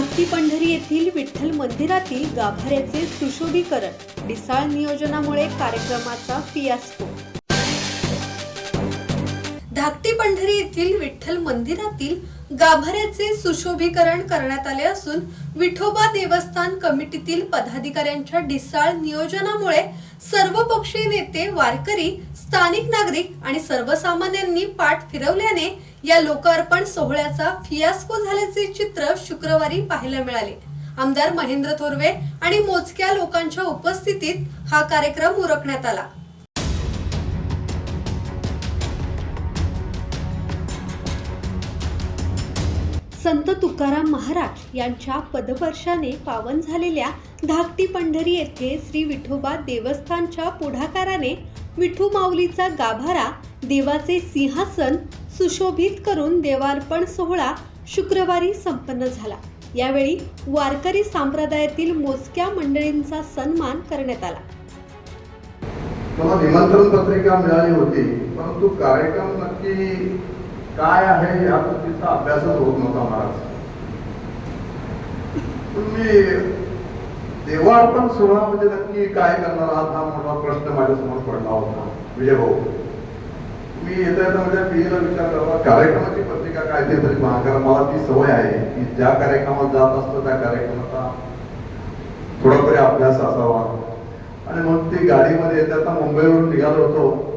धाकटी पंढरी येथील विठ्ठल मंदिरातील गाभाऱ्याचे सुशोभीकरण ढिसाळ नियोजनामुळे कार्यक्रमाचा फियास्को. धाकटी पंढरी येथील विठ्ठल मंदिरातील गाभाऱ्याचे सुशोभीकरण करण्यात आले असून विठोबा देवस्थान कमिटीतील पदाधिकाऱ्यांच्या डिसाळ नियोजनामुळे सर्वपक्षीय नेते वारकरी स्थानिक नागरिक आणि सर्वसामान्यांनी पाठ फिरवल्याने या लोकार्पण सोहळ्याचा फियास्को झाल्याचे चित्र शुक्रवारी पाहायला मिळाले. आमदार महेंद्र थोरवे आणि मोजक्या लोकांच्या उपस्थितीत हा कार्यक्रम उरकण्यात आला. संत तुकाराम महाराज यांच्या पदवर्षाने पावन झालेल्या धाकटी पंढरी येथे श्री विठोबा देवस्थानच्या पुढाकाराने विठू माऊलीचा गाभारा देवाचे सिंहासन सुशोभित करून देवार्पण सोहळा शुक्रवारी संपन्न झाला. यावेळी वारकरी संप्रदायातील मोजक्या मंडळींचा सन्मान करण्यात आला. मला निमंत्रण पत्रिका मिळाली होती परंतु कार्यक्रम नक्की काय आहे या गोष्टीचा अभ्यासच होत नव्हता महाराज. तुम्ही देवार्पण सोहळा म्हणजे नक्की काय करणार आहात हा मोठा प्रश्न माझ्यासमोर पडला होता विजय भाऊ. मी येता येता माझ्या पिढीला विचार करता कार्यक्रमाची पत्रिका काय ते तरी कारण मला ती सवय आहे की ज्या कार्यक्रमात जात असतो त्या कार्यक्रमाचा थोडा तरी अभ्यास असावा. आणि मग ती गाडीमध्ये येता येता मुंबईवरून निघालो होतो.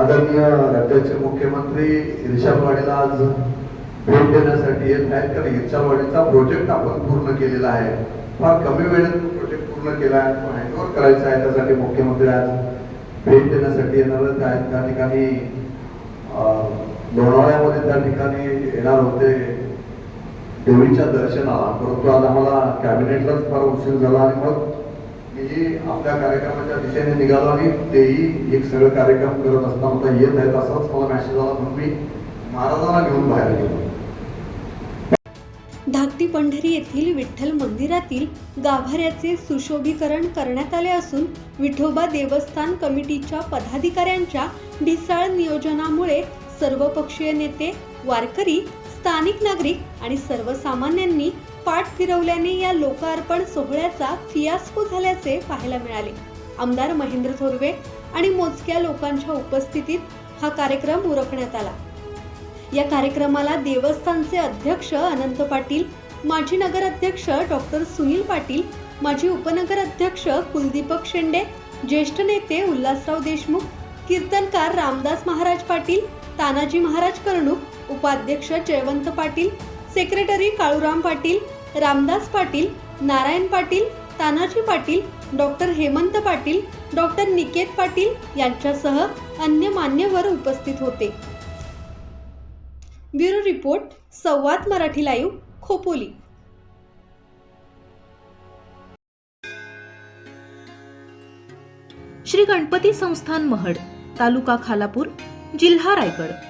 आदरणीय राज्याचे मुख्यमंत्री ईर्षावाडीला आज भेट देण्यासाठी येत आहेत. कारण ईर्षावाडीचा प्रोजेक्ट आपण पूर्ण केलेला आहे. फार कमी वेळेत प्रोजेक्ट पूर्ण केला आहे. तो हँडओव्हर करायचा आहे. त्यासाठी मुख्यमंत्री आज भेट देण्यासाठी येणार आहेत. त्या ठिकाणी लोणावळ्यामध्ये त्या ठिकाणी येणार होते देवीच्या दर्शनाला. परंतु आज आम्हाला कॅबिनेटलाच फार उशीर झाला आणि मग मी आपल्या कार्यक्रमाच्या दिशेने निघालो आणि तेही एक सगळं कार्यक्रम करत असताना येत आहेत असाच मला मॅसेज आला म्हणून मी महाराजांना घेऊन बाहेर गेलो. धाकटी पंढरी येथील विठ्ठल मंदिरातील गाभाऱ्याचे सुशोभीकरण करण्यात आले असून विठोबा देवस्थान कमिटीच्या पदाधिकाऱ्यांच्या ढिसाळ नियोजनामुळे सर्वपक्षीय नेते वारकरी स्थानिक नागरिक आणि सर्वसामान्यांनी पाठ फिरवल्याने या लोकार्पण सोहळ्याचा फियास्को झाल्याचे पाहायला मिळाले. आमदार महेंद्र थोरवे आणि मोजक्या लोकांच्या उपस्थितीत हा कार्यक्रम उरकण्यात आला. या कार्यक्रमाला देवस्थानचे अध्यक्ष अनंत पाटील माजी नगराध्यक्ष डॉक्टर सुनील पाटील माजी उपनगर अध्यक्ष कुलदीपक शेंडे ज्येष्ठ नेते उल्हासराव देशमुख कीर्तनकार रामदास महाराज पाटील तानाजी महाराज कर्णूक उपाध्यक्ष Jayvant Patil secretary Kaluram Patil Ramdas Patil Narayan Patil Tanaji Patil doctor Hemant Patil doctor Niket Patil यांच्यासह अन्य मान्यवर उपस्थित होते. Bureau report Samvad Marathi live Khopoli. Shri Ganpati Sansthan Mahad taluka Khalapur जिल्हा रायगड.